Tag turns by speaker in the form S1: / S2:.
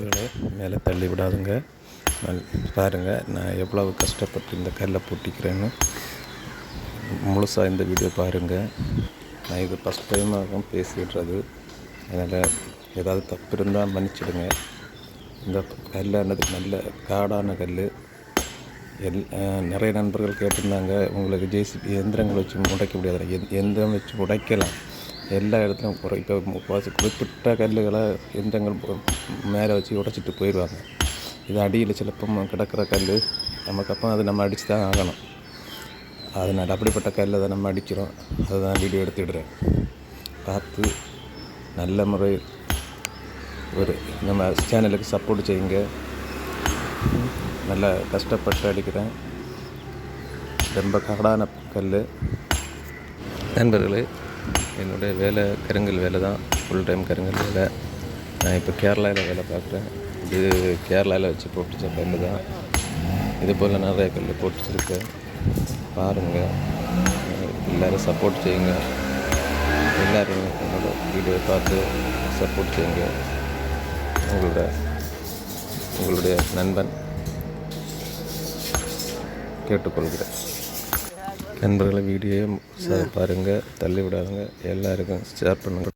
S1: நண்பர்களே மேலே தள்ளி விடாதுங்க பாருங்கள் நான் எவ்வளவு கஷ்டப்பட்டு இந்த கல்லை பொட்டிக்கிறேன்னு. முழுசாக இந்த வீடியோ பாருங்கள் நான் இது ஃபஸ்ட் டைமாக பேசிடுறது. அதனால் ஏதாவது தப்பு இருந்தால் மன்னிச்சிடுங்க. இந்த கல்லானது நல்ல காடான கல். எல் நிறைய நண்பர்கள் கேட்டிருந்தாங்க உங்களுக்கு ஜேசிபி எந்திரங்கள் வச்சு உடைக்க முடியாது எந் எந்திரம் வச்சு உடைக்கலாம் எல்லா இடத்துலையும் குறை. இப்போ முக்கால்வாசி குறிப்பிட்ட கல்லுகளை எந்திரங்கள் மேலே வச்சு உடைச்சிட்டு போயிடுவாங்க. இது அடியில் சிலப்பம் கிடக்கிற கல் நமக்கு அப்போ அது நம்ம அடித்து தான் ஆகணும். அதனால் அப்படிப்பட்ட கல்லை தான் நம்ம அடிக்கிறோம். அதை தான் வீடியோ எடுத்துடுறேன் பார்த்து நல்ல முறை ஒரு நம்ம சேனலுக்கு சப்போர்ட் செய்யுங்க. நல்லா கஷ்டப்பட்டு அடிக்கிறேன். ரொம்ப கடான கல் நண்பர்களே என்னுடைய வேலை கருங்கல் வேலை தான். ஃபுல் டைம் கருங்கல் வேலை. நான் இப்போ கேரளாவில் வேலை பார்க்குறேன். இது கேரளாவில் வச்சு போட்டுச்ச கல் தான். இது போல் நிறைய கல் போட்டுச்சிருக்கேன். பாருங்கள் எல்லோரும் சப்போர்ட் செய்யுங்க. எல்லோரும் என்னோடய வீடியோ பார்த்து சப்போர்ட் செய்யுங்க. உங்களோட உங்களுடைய நண்பன் கேட்டுக்கொள்கிறேன். நண்பர்களை வீடியோ பாருங்கள் தள்ளி விடாதுங்க. எல்லாருக்கும் ஷேர் பண்ணுங்கள்